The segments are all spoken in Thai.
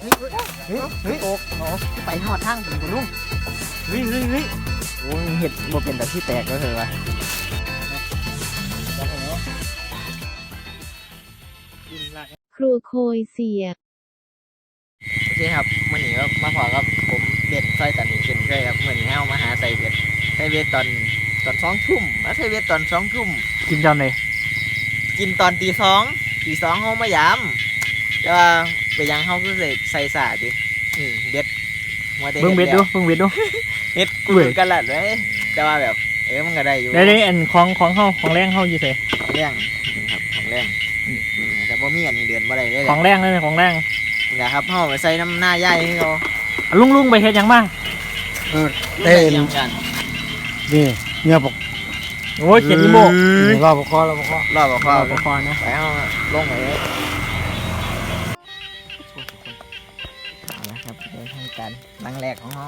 เฮ้ยเฮ้ยโอกเนาะไปหอดทางถึงตัวลุงเฮ้ยเฮ้ยเฮ้ยโอ้ยเห็ดบ่เป็นแต่ที่แตกแล้วเถอะวะครัวโคยเสียบโอเคครับมื่อนี้ก็มาพอกับผมเบ็ดซอยตันนี่เป็นเคยครับมื่อนี้ให้เอามาหาใส่เบ็ดใส่เบ็ดตอนตอนสองทุ่มมาใส่เบ็ดตอนสองทุ่มกินจอนเลยกินตอนตีสองตีสองเขามายามแต่ว่า ไปยังเขาคือใส่ใส่สาดินี่เบ็ดหัวแต่เบิ่งเบ็ดดูแล้วเบิ่งเบ็ดดูเฮ็ดกูเว้ยกันละเลยแต่ว่าแบบเออมันก็ได้อยู่เดี๋ยวนี้อันของของเฮาของแรงเฮาอยู่ไสของแรงนี่ครับของแรงนี่แต่บ่มีอันนี้เดือนบ่ได้เลยแหขละองแรงเลยของแรงนี่แหละครับเฮาไปใส่น้ำหน้าย่ายให้เขาอะลุงลุงไปเฮ็ดหยังมาเออเต้นยังกันนี่เนี่ยปกโอ้ยเขียนอีโมรอบปกคอรอบปกคอรอบบ่พอเอาไปคอนะไปเฮาลงไปเลย รลังแรกของเฮา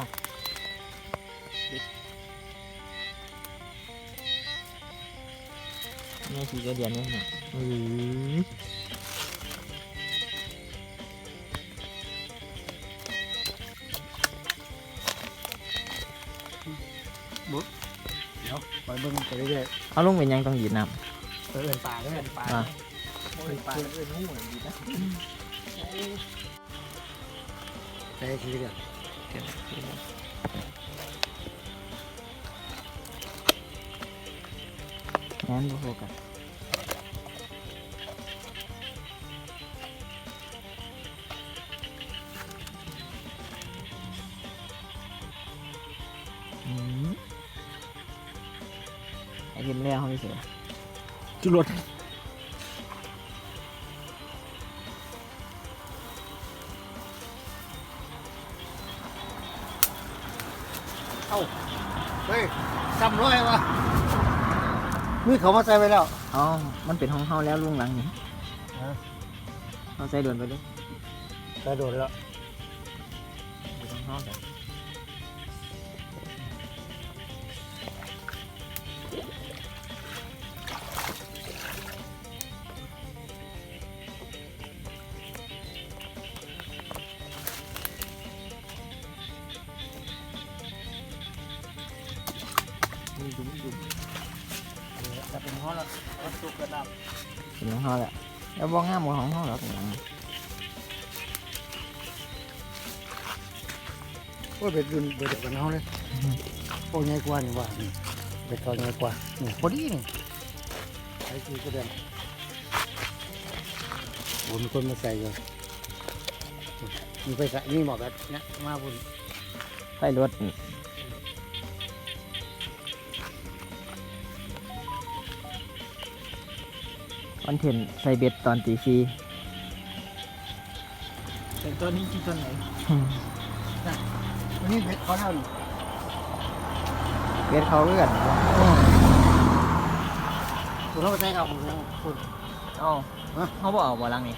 นี่สีกระเดียนนี่ฮะอือเดี๋ยวไปเบิ่งไปเรื่อยเอาลงเป็นหยังต้องหยิบน้ๆเออเอินป่าเด้อเอินป่าอะเอินป่าเอินหูเหมือนดีนะใส่ขี้เดียวำงั้นบ่โฟกัสอืมไอ้กินแล้วเขาไม่เสียจุรถ เขามาใส่ไว้แล้ว อ๋อ มันเป็นห้องเฮาแล้วลุงหลังนี่ฮะเขาใส่ด่วนไปด้วยกระโดดแล้วเป็นห้องเฮาจ้ะนี่ดูดู จะเป็นห้องล้วมันสุกกระดับเป็นห้องเฮาแหละแล้วบ่งามบ่ของเฮาหรอกเป็นหยังโอ้ยเบ็ดรุ่นเบ็ดเดียวกันห้องเลยโอ้ยใหญ่กว่านี่ว่านี่เบ็ดเขาใหญ่กว่านี่พอดีนี่ไอ้ขี้กระเด็นโอ้ยมีคนมาใส่อยู่มีไปใส่นี่หมอกแบบเนี้ยมาบุญใส่รถ อนเทนต์ใส่เบ็ดตอนตีสี่แต่ตัวนี้กินตัวไหนวันนี้เบ็ดเขาเท่านี้เบ็ดเขาเลื่อนคุณเขาไปใส่กับผมนะคุณเอ้าฮะเขาบอกเอาบ่ลังนี่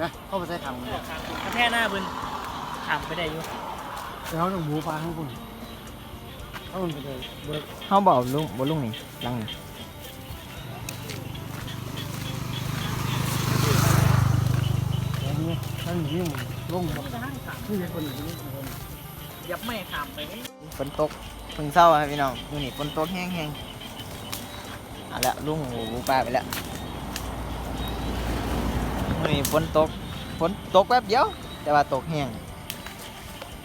นะเขาไปใส่ขังเลยแค่หน้าเบิ่นถามไปได้อยู่แล้วเขาต้องหมูปลาข้างบนเขามันไปเลยเบิกเขาบอกเอาลุงบ่ลุงนี่ลังนี่ แล้ว นี่ท่านนี่มันลงแบบนี่เป็นคนอย่งนี้ยับไม่ถามไปฝนตกเพิ่งเศร้าครับพี่น้องดูนี่ฝนตกแห้งๆเอาละลุงหูปลาไปแล้วนี่ฝนตกฝนตกแป๊บเดียว แต่ว่าตกแห้ง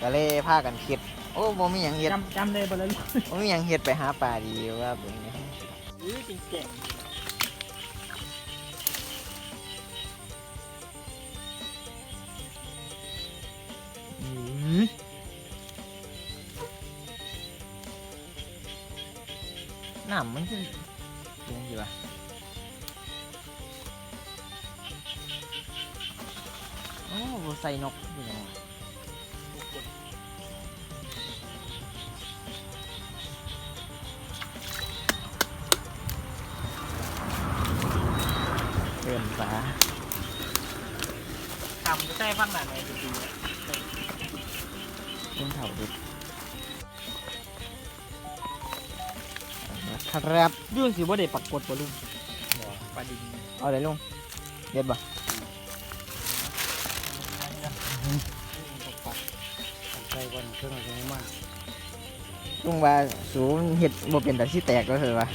ก็เลยพากันคิด โอ้บ่มีหยังเฮ็ดจำจำเลยบ่เลยลูกบ่มีหยังเฮ็ดไปหาปลาดีว่าเป็นไงอื้เก่งำมันคือยังไงวะโอ้ใส่นกอยู่ไหน ครับยุ่งสิว่าได้ปักกดบ่ลุงปลาดินเอาเลยลุงเด็ดบ่ใจก่อนเครื่องอะไรมาลุงว่าสูงเห็ดบ่เป็นแต่ที่แตกก็คือว่า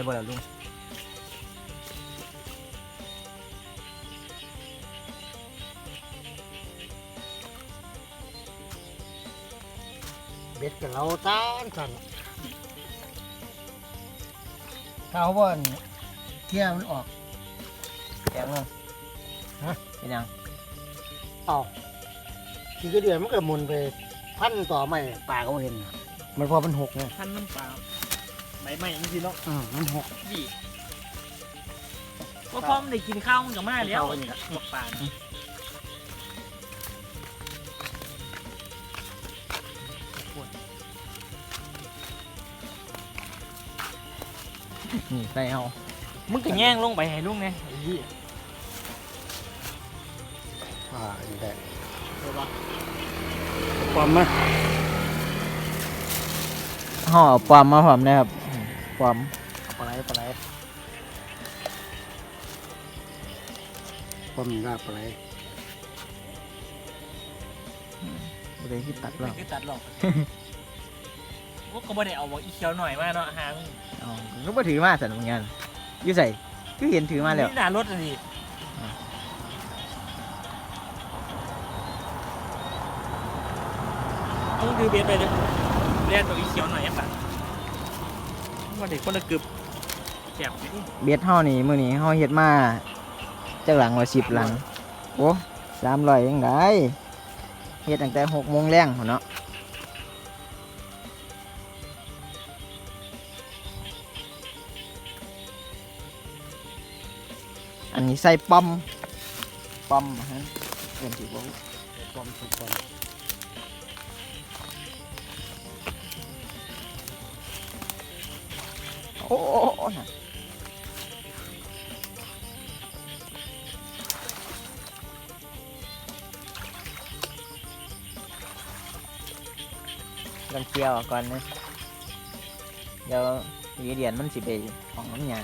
ได้บ่ล่ะลุงเบ็ดกับเราต้านกันถ้าเขาว่านี่เที่ยมันออกแตกลุงฮะ เป็นยังเอาทีก็เดือนมันก็หมุนไป พันต่อไม่ปลาก็บ่เห็นน่ะมันพอมันหกไงท่านน้ำปลา ใบไม้จริงๆเนาะอืมมันหกดีว่าพร้อมได้กินข้าวมันกับมาแล้วข้าวนี่ล่ะหมกปลาน่ะนี่ใส่เอา มึงก็แย่งลงไปให้ลุงไงไอ้เหี้ยอ่าอีกได้เดี๋ยวบ่ความมาห่อปลอมมาพร้อมนะครับ ปลอมปลาไหลปลาไหลความมีลาบปลาไหลบ่ได้ที่ตัดหรอกคือตัดหรอกพวกก็บ่ได้เอาบอกอีเขียวหน่อยมาเนาะหางอ๋อก็บ่ถือมาสั่นเหมือนกันอยู่ใส่คือเห็นถือมาแล้วนี่หน้ารถอะดิอ่ามึงคือเบียดไปเลยเรียกตัวอีเขียวหน่อยอะ ว่าเด็กคนละกึบแสบนี่เบ็ดเฮานี่มื้อนี้เฮาเฮ็ดมาจักหลังว่า10หลังโอ้300ยังได้เฮ็ดตั้งแต่6โมงแรงพุ่นเนาะอันนี้ใส่ปั๊มปั๊มฮะเอิ้นสิบ่ความสุขความ โอ้โอ้โอ้น่ะต้องเกี่ยวก่อนนะ เดี๋ยวเหรียญมันสิไปของน้ำยา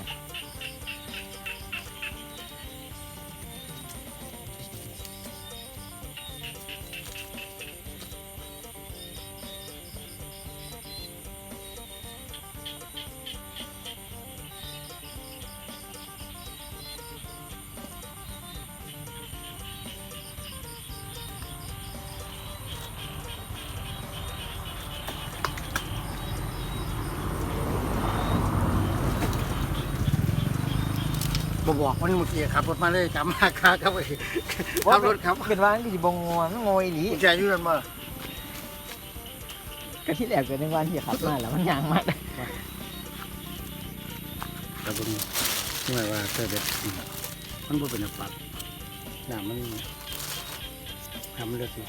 บบอกวันนี้เมื่อกี้ขับรถมาเลยจำมาค้าครับไปขับรถครับเป็นว่าที่สิบงงมันงงอีหลีกุญแจอยืนมาก็ที่แรกเกิดในวันที่ขับมาแล้วมันยางมากแต่บนนี่หมายว่าเสื้อเด็ดมันบ่เป็นปัดน้ำมันทำมันเลือดสิ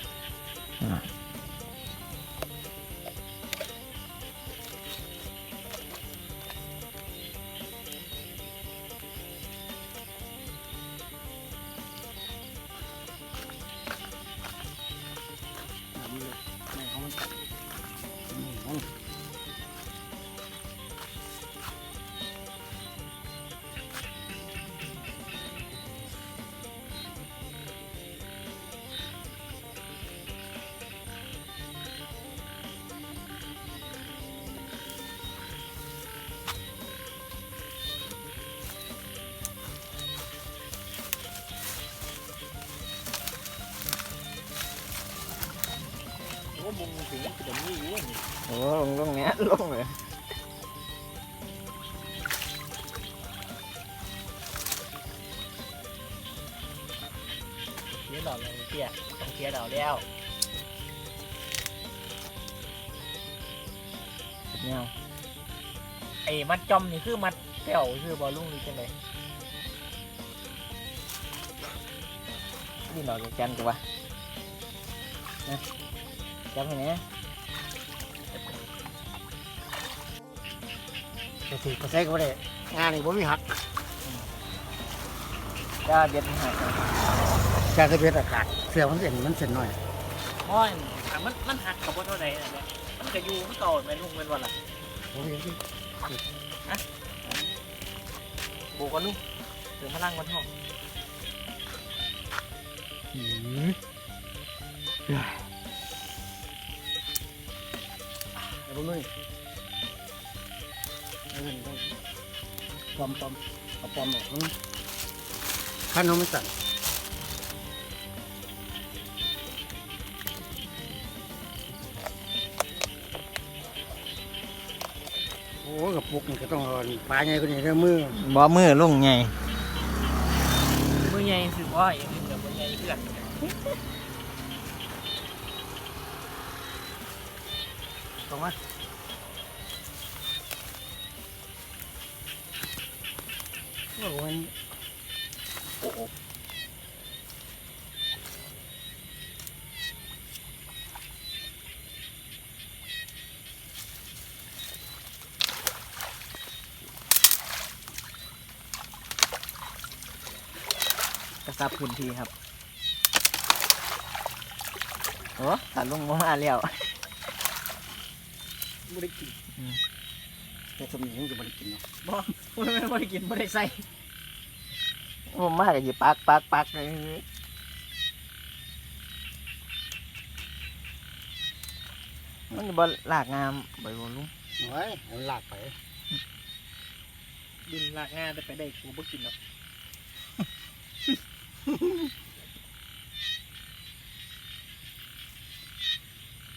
มึงถึงจะมีอยู่นี่โอ้ลงลงเนี้ยลงเลยเสียดอกเลยเสียต้องเสียดอกแล้วเนี่ยไอ้มัดจอมนี่คือมัดเปี่ยวคือบอลลุ่งหรือจังไดนี่หน่อยจันกูวะนะ จับให้เนี่ยแต่สิก็ใส่ก็บ่ได้งานนี่บ่มีหักจ้าเด็ดมันหักนะการกระเบียดอากาศเสื้อมันเส้นมันเส้นหน่อยเพราะว่าอะมันมันหักกับว่าเท่าไหร่นั่นแหละมันก็อยู่มันต่อแม่นลุงเป็นวันละโอ้ยโบกันลุงถึงพลังมันห้อง อืม ไอ้พวกนี้ไอ้เงินต้องปลอมปลอมเอาปลอมออกนะขั้นเขาไม่สั่งโอ้กับปุกนี่ก็ต้องเอาปลาใหญ่กว่านี้เด้อมือ บ่มือลุงไง มือใหญ่คือว่าอย่างนี้เดี๋ยวมือใหญ่เพื่อน ตรงมาโอ้ยกระซับพื้นที่ครับ โอ้ตัดลุงบ่มาแล้ว ไม่ได้กินแต่สมัยนี้จะไม่ได้กินเนาะบ่ไม่ไม่ได้กินไม่ได้ใส่ผมมาก็สิปักปักปักเลยมันจะบ่ลากงามใบบ่ลุงน้อยให้มันลากไปดินลากงาแต่ไปได้กูไม่กินหรอก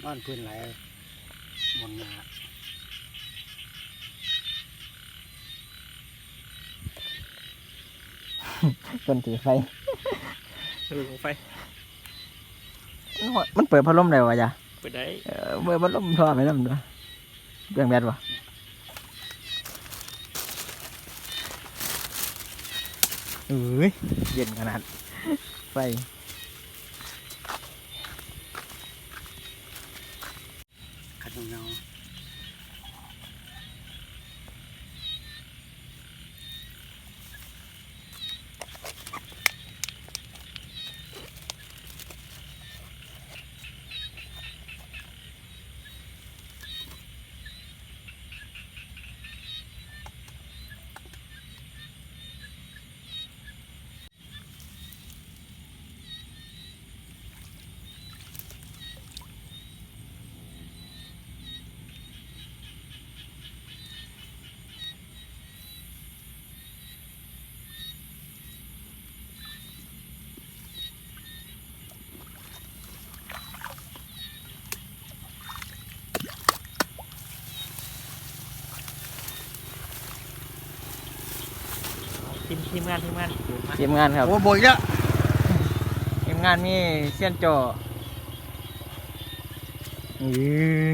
บ้านพื้นไหล บนงาคนถือไฟสรุปของไฟ มันเปิดพัดลมได้วะจ้ะไปได้ เออเปิดพัดลมท่อไปนำด้วยเรื่องแบดวะเอ้ยเย็นขนาดไฟ ขัดเงา ทีมทีมงานทีมงานอยู่มาทีมงานครับโอ้โบยละทีมงานมีเสี้ยนโจอือ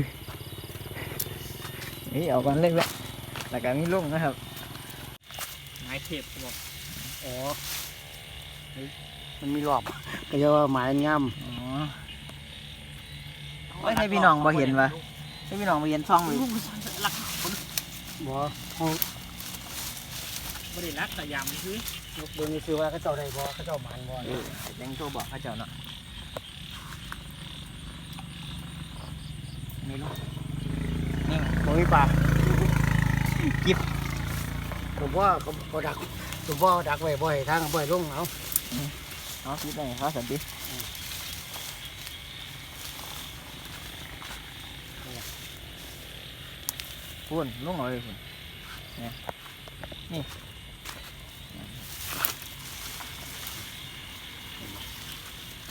นี่เอากันเล็กแล้วแล้วก็มีลุงนะครับไม้เทปผมบอกอ๋อเฮ้ยมันมีรอบก็จะว่าหมายงามอ๋อเฮ้ยให้พี่น้องบ่เห็นวะให้พี่น้องมาเย็นช่องเลยหลักบ่เขา ไม่ได้รักแต่ยามคือเบิ่งนี่คือว่าเขาเจ้าได้บ่เขาเจ้าหมานบ่เออยังโทรบอกเขาเจ้าเนาะนี่ลูกนี่บ่มีปลากิบผมว่าเขาเขาดักผมว่าดักไว้บ่อยทางบ่อยลงเอาเอาคิดได้เขาสันติพูนลุงเอาเลยพูน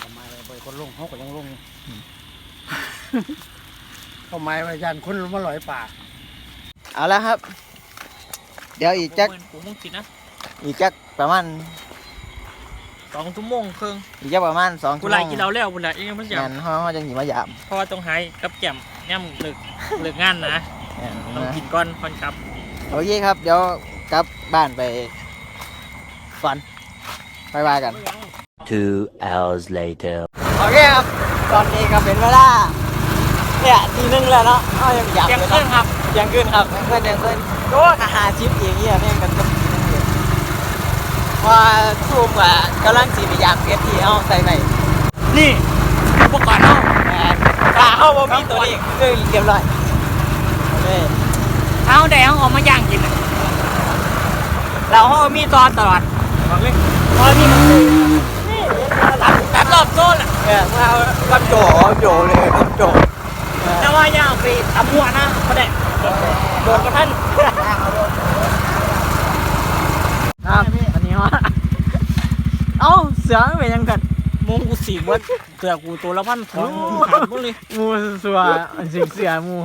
ทำไมบ่อย คนลงเขาก็ยังลงทำไมว่ายันคนมาลอยป่าเอาละครับ เดี๋ยวอีกจักกูมึงกินนะอีกจักประมาณสองชั่วโมงครึ่งอีกจักประมาณสองกูชั่วไล่โมงกินเราแล้วกูไล่ยังไม่อยากงานเขาเขาจะหนีมายามเพราะว่าต้องหายกับแก้มย่ำเลิกเลิกงานนะเนี่ยต้องนะกินก่อนก่อนครับ โอเคครับ เดี๋ยวกลับบ้านไปก่อนไปว่ากัน Two hours later. โอเคครับ ตอนนี้ก็เป็นเวลาเนี่ยทีนึงแล้วเนาะเอายังอยากเที่ยงคืนครับเที่ยงคืนครับเที่ยงคืนเที่ยงคืนโอ้อาหารชิปอย่างเงี้ยแม่งกันก็โอพอซูมอะกำลังสีพยายามเก็บที่เอาใส่ไปนี่อุปกรณ์เนาะแอนปลาเข้าบ่มีตัวนี้คือเรียบร้อยโอเคเอาแดงเอามาย่างกินน่ะเราเขามีตอนตลอดบอกเลยตอนนี้มันตัดตัดรอบ โซนอะเออเอาลำโจโจเลยลำโจแต่ว่าอย่างไปตำมัวนะเขาได้โดนกระทันครับอันนี้ว่าเอ้าเสือมันเป็นยังกันมงกูสีเบิดเสือกูตัวละพันสองขาดหมดเลยหมูสัวอันสิเสือมู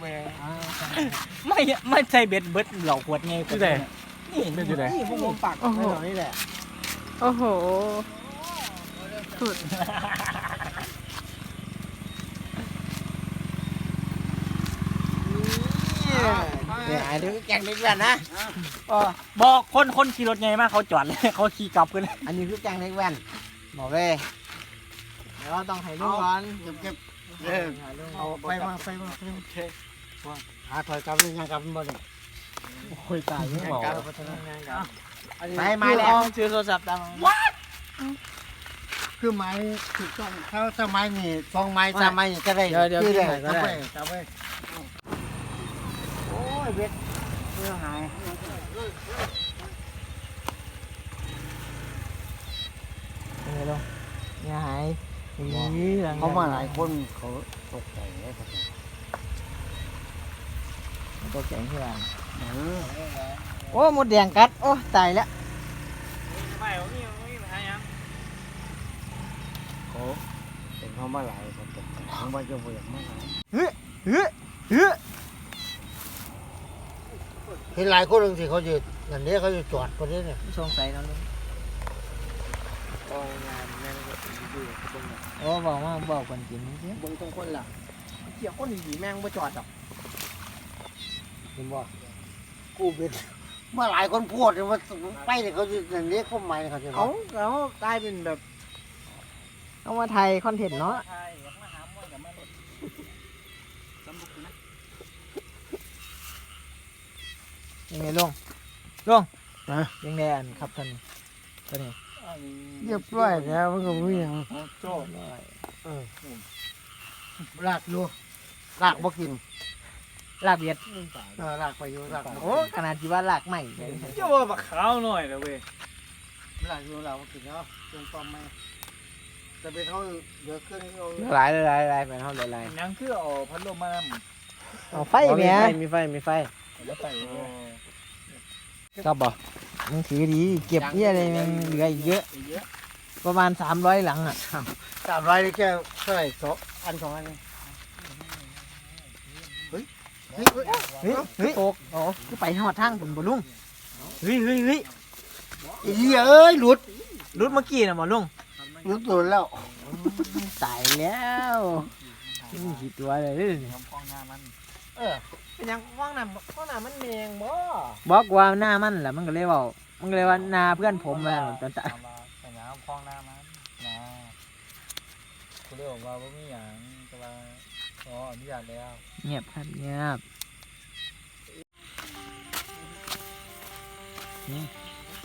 ไม่ไม่ใช่เบ็ดเบิดเหล่าขวดไงกูแต่นี่เป็นอยู่ไหนนี่พวกผมปักไว้ตรงนี้แหละโอ้โห เนี่ยเดี๋ยวแกงเล็กแว่นนะบอกคนคนขี่รถไงมากเขาจอดเลยเขาขี่กลับกันเลยอันนี้คือแกงเล็กแว่นบอกเลยเดี๋ยวเราต้องให้ลุงก่อนเก็บเก็บเออให้ลุงเอาไปมาไปมาไปมาหาถอยกลับเลยยังกลับมันบ่ได้โอ้ยตายยังบอกครับไปมาแล้ว ชื่อโทรศัพท์ตามมา คือไม้ถูกต้องถ้าถ้าไม้นี่สองไม้สามไม้นี่ก็ได้เดี๋ยวเดี๋ยวคือพี่ได้หน่อยก็จับได้ไว้จับไว้โอ้ยเบ็ดเพื่อหายเป็นไงลุงเนี่ยหายอีหลังเขามาหลายคนเขาตกใจเลยครับตัวแข็งเพื่อนเออโอ้หมดแดงกัด โอ้ ตายแล้ว ไม่ไม่ไม่ไม่ยัง เขาเป็นเขามาหลายเขาตกใจเขามาจะเบียดมาหลายเฮ้ยเฮ้ยเฮ้ยเห็นหลายคนหนึ่งสิเขาจะนั่นเนี้เขาจะจอดคนนี้เนี่ยสงสัยน้องลุงโอ้บอกว่าบอกคนกินสิเบิ่งตรงคนล่ะเกี่ยวคนดีแม่งไม่จอดหรอกเห็นบ่กูเป็นมาหลายคนพูดเลยว่าไปเนี่ยเขาจะนั่นเนี้เขาหมายเขาจะเอาเรากลายเป็นแบบ เอามาไทยคอนเทนต์เนาะใช่อยากมาหาหมวยกับมาหลดสมบุกนะยังไงลุงลุงนะยังไงอันครับท่านตัวนี้เรียบร้อยแล้วมันก็ไม่ยังโจ้ลากอยู่ลากบ่กินลากเบียดเออลากไปอยู่ลากบ่โอ้ขนาดที่ว่าลากใหม่เลยเจ้าว่าบักขาวหน่อยนะเว้ยลากอยู่ลากบ่กินเนาะจนตอมไม่ จะเป็นเขาเยอะขึ้นเขาหลายหลายหลายไปเท่าหลายยังคือเอาพัดลมมานำเอาไฟเมียมีไฟมีไฟแล้วไปครับบ่มึงถือดีเก็บเนี่ยอะไรมันเหลืออีกเยอะเยอะ ประมาณสามร้อยหลังอะสามร้อยนี่แค่เท่าไหร่สองอันสองอันเองเฮ้ยเฮ้ยเฮ้ยเฮ้ยเฮ้ยโอ้โหคือไปหอดทางผมบ่ลุงเฮ้ยเฮ้ยเฮ้ยอีเหี้ยเอ้ยหลุดรุดเมื่อกี้น่ะบ่ลุง หลุดตัวแล้วตายแล้วนี่กี่ตัวเลยเด้อนี่ทำฟองหน้ามันเออเป็นยังฟ้องน้ำฟ้องน้ำมันแมงบ่บอกว่าหน้ามันแหละมันก็เลยเว่ามันก็เลยว่าหน้าเพื่อนผมมาตอนตาเอามาแต่น้ำฟองหน้ามันนะกูเลยบอกว่าว่ามีอย่างแต่ว่าอ๋ออนุญาตแล้วเงียบครับเงียบนี่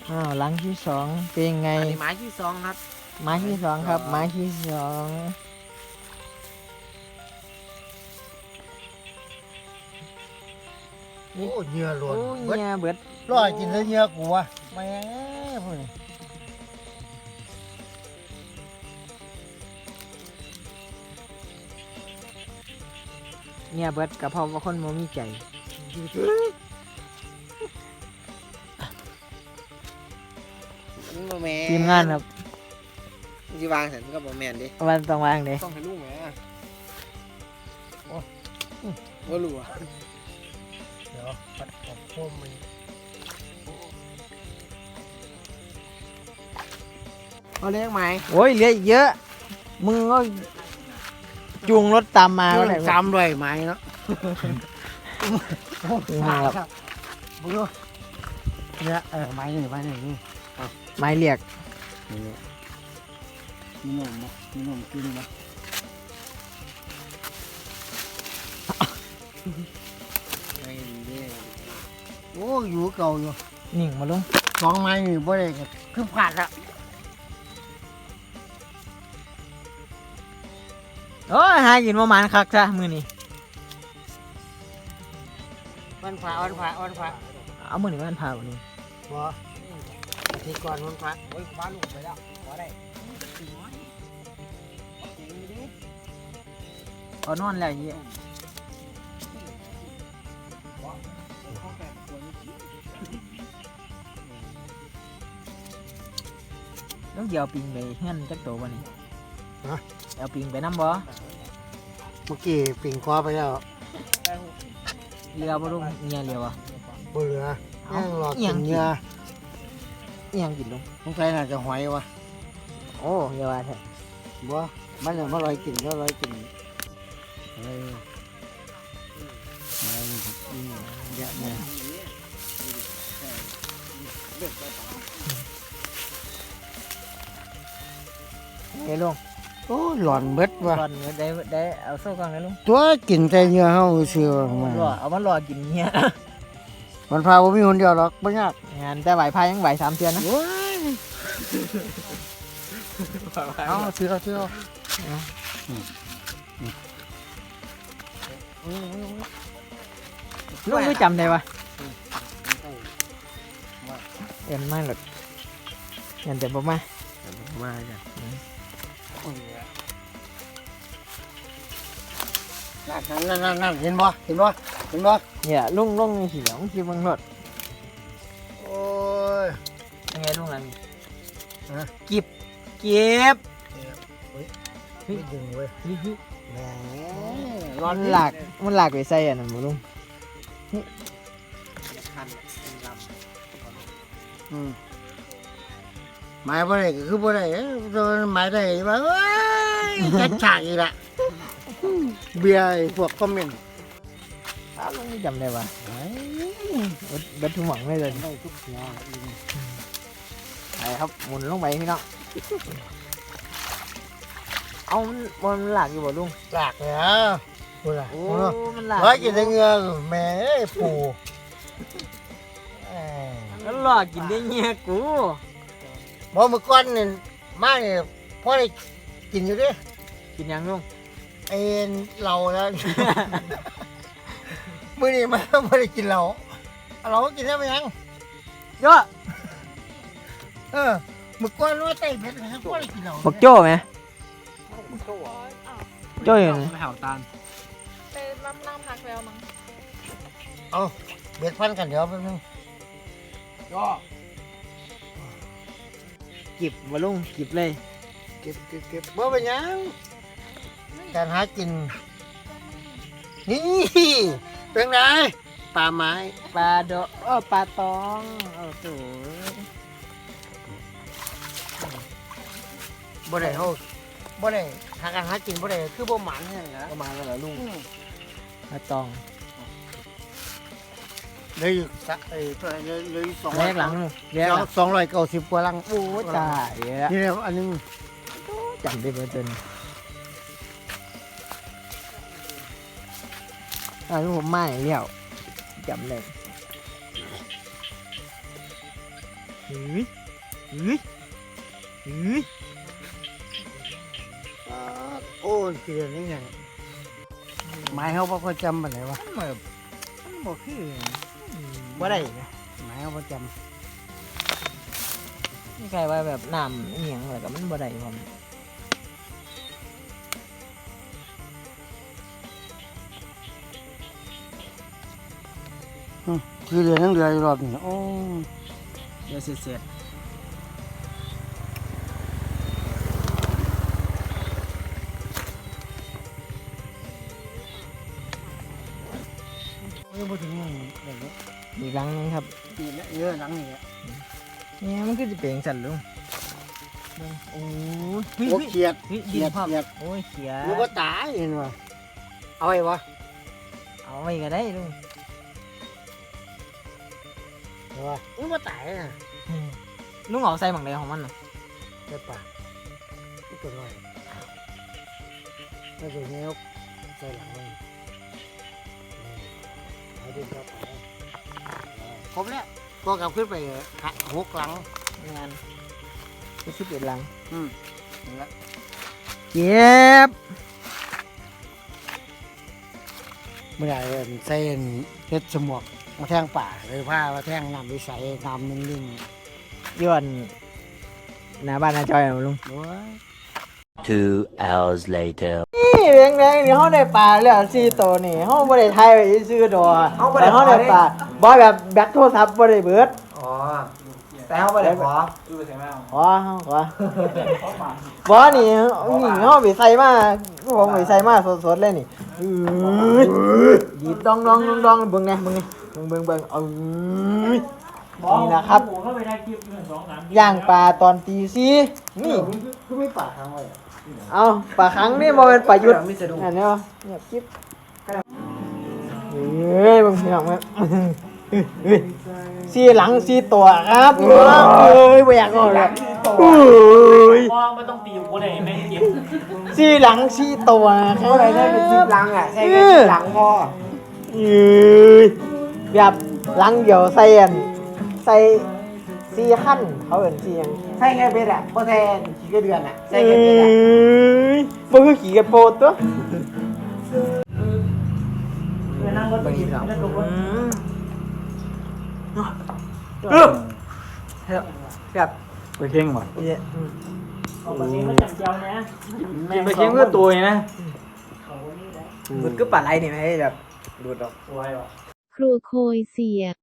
อ้าวหลังที่สองเป็นไงไม้ที่สองครับ ไม้ที่สองครับ ไม้ที่สองโอ้เหงื่อหล่โอ้นยเบิดเงียเบิดร้อยกินแล้วเหงื่อกูวะแม่พวกนี้เงียเบิดกับเพราะว่าคนบ่มีใจมันบ่แม่ทีมงานครับมัน สิวางสันก็บ่แม่นเดิวันต้องวางเลยต้องให้ลูกแม่บ่รู้อะเดี๋ยวปัดขอบโคมมันเอาเลี้ยงไหมโอ้ยเหลืออีกเยอะ มึงก็จูงรถตามมาก็ได้สามร้อยไม้เนาะครับบุรุเนี่ยเออไม้นี่ไม้นี่นี่ไม้เรียก มีนมนะมีนมกินนะโอ้อยู่เก่าอยู่นิ่งมาลุงสองไม้นี่บ่ได้ก็คือพลาดละโอ้ยหากินประมาณคักซะมือนี้วันพระวันพระวันพระเอามือนี้มันพาวันนี้บ่อาทิตย์ก่อนวันพระโอ้ยบ้านลูกไปแล้วบ่ได้ เอานอนแล้วเหี้ยต้องเดี๋ยวเอาปิงไปเฮือนจักโตวันนี้เอาปิงไปน้ำบ่เมื่อกี้ปิ่งคอไปแล้วเรือบ่ลุงเงียเรือบ่บ่เหลือเอ้ายังรออิหยักิงนเหงื่ออิหยังกินลุงสงสัยน่าจะหอยวะโอ้อย่าว่าแท้บ่มันน่ะมาลอยกินก็ลอยกิน เฮ้ยมันอืมเยอะเนี่ยเฮ้ยลุงโอ้หลอนเบิดว่ะก่อนเดยวได้ได้เอาโซ่กลางเลยลุงตัวกินใจเหงื่อเฮาซื่อมารอเอามันรอกินเงี้ยมันพาบ่มีคนเดียวหรอกบ่ยากงานแต่ไหวพายยังไหวสามเทือนนะเอาเชื่อเชื่อ ลุงไม่จำได้ปะเอ็นมากหรอกเอ็นแต่บ่มามาจ้ะนั่นนั่นนั่นเห็นบ่เห็นบ่เห็นบ่เนี่ยลุงลุงนี่เหี่ยวคิดเบังรถโอ้ยยังไงลุงอันฮะกิบเก็บไม่ดึงเว้ยนี่คือแหม มันหลากมันหลากไปใส่อันนั้นบ่ลุงอืมหมายบ่ได้ก็คือบ่ได้เอ้ยโดนหมายได้ว่าเอ้ยจัดฉากอีกละเบียร์ไอ้พวกคอมเมนต์อ้าวลุงไม่จำได้ปะเบิดเบัดทุ่งหวังเลยเลยได้ทุกอย่างไปครับหมุนลงไปพี่น้องเอามันมันหลากอยู่บ่ลุง หลากแล้ว พูดล่ะโอ้โอ้มันหลากร้อยกินได้เหงือแหม่เอ้ยปู่เอ้ยมันหลอกกินได้เงี้ยกูบ่มื้อก่อนนี่มานี่พอได้กินอยู่เดิกินยังลุงไอ้เราแล้ว มื้อนี้มาบ่ได้กินเราเราก็กินได้ไหมยัง เยอะเออมื้อก่อนว่าไต้เบ็ดให้พอได้กินเราบักโจ้ไหมโจ้อยู่ไหน ไม่เห่าตาลไป น้ำน้ำพักแล้วมั้งเอาเบ็ดพันกันเดี๋ยวแป๊บนึงย่อกิบมาลุงกิบเลย เก็บเก็บเก็บบ่เป็นหยังการหากิน นี่เป็นไงป่าไม้ปลาโดเออปลาตองโอ้โหบ่ได้เฮาบ่ได้หาการหากินบ่ได้คือบ่หมันนี่นะก็มาแล้วเหรอลุง ปลาตองเลยอยู่สักเอ้ยตัวเลยเลยอยู่สองแรกหลังลุงแรกหลังสองร้อยเก้าสิบกว่าลังโอ้ตายแล้วนี่แหละอันนึงจำได้เบอร์ตัวนี้อันนี้ผมไม่เลี้ยวจำเลยเฮ้ยเฮ้ยเฮ้ย อ่าโอ้ยคืออันนี้ไง ไม้เฮาบ่ค่อยจำปานไหนวะมันแบบมันบอกคือว่าได้นะไม้เฮาบ่จไม่ใช่ว่าแบบน้ำอหย่างอะไรกับมันบ่ได้ผมำคือเรือนั่งเรืออยู่รอบนี้โอ้ เดี๋ยวเสร็จ ยังบ่ถึงนั่นแบบนี้ๆอีกหลังนึงครับปีละเยอะหลังนี้อะเนี่ยมันคือจะเป็นสั่นลุงเบิ่งโอ้ยเฮ้ยโอ้เฮ้ยเขียดเฮ้ยเขีดิยนดภาพเขียดโอ้ยเขียนึกว่าตายเห็นว่เอาไว้วะเอาไว้ก็ได้ลุงเห็นว่นึกว่าตายน่ะลุงเอาใส่หมังใดของมันน่ะได้ปากนี่ตัวน้อยแล้วตัวนี้เอาใส่หลังมันเอาดู ครับครบแล้วก็กลับขึ้นไปหกหลังงานก็สิบเอ็ดหลัง อืมนั่นละเจ็บเมื่อไหร่เส้นเพชรสมวกมาแทงป่าเลยผ้ามาแทงน้ำวิสัยน้ำนิ่งย้อนหน้าบ้านนาจอยนะลุงๆโอ้ย Two hours later. งแดงนี่เขาได้ปลาแล้วสี่ตัวนี่เขาบ่ได้ไทยไว้ซื้อดอกแต่เขาได้ปลาบ่แบบแบตโทรศัพท์บ่ได้เบิดอ๋อแต่เขาไม่ได้ขอขอขอบ่นี่นี่เขาไปใส่มาผมไปใส่มาสดๆเลยนี่อื้อดีดดองดองดองดองเบิ่งไงเบิ่งไงเบิ่งเบิ่งเบิ่งเอ้ยนี่นะครับย่างปลาตอนตีสี่นี่ก็ไม่ป่าทางไว้ เอาปลาครั้งนี่บ่เป็นปลายุทธ์มีสะดุ้งอันนี้วะเงียบกิ๊บเฮ้ยมึงพี่น้องครับเฮ้ยสีหลังสีตัวครับเฮ้ยไม่อยากออกเลยเฮ้ยมองไม่ต้องตีกูเลยไม่เก็บสีหลังสีตัวครับอะไรได้เป็นสิบลังอะใช่ไหมสิบลังพอเฮ้ยแบบหลังเดียวใส่อันใส่ สีขั้นเขาเป็นสีหยังใช่แค่เบ็ดอะพอแทนกี่ก็เดือนอะใช่เฮ้แค่เบ็ดอะยมันคือขี่กระโปรงตัวไปนั่งรถไปกินแล้วลงรถแบบไปเข่งหมดเนี่ยเอาไปเข่งมาจับเจ้านะไปเค็มก็ตัวนะมันก็ปลาไหลนี่ไหมแบบดูดออกสวยว่ะครัวโคยเสียบ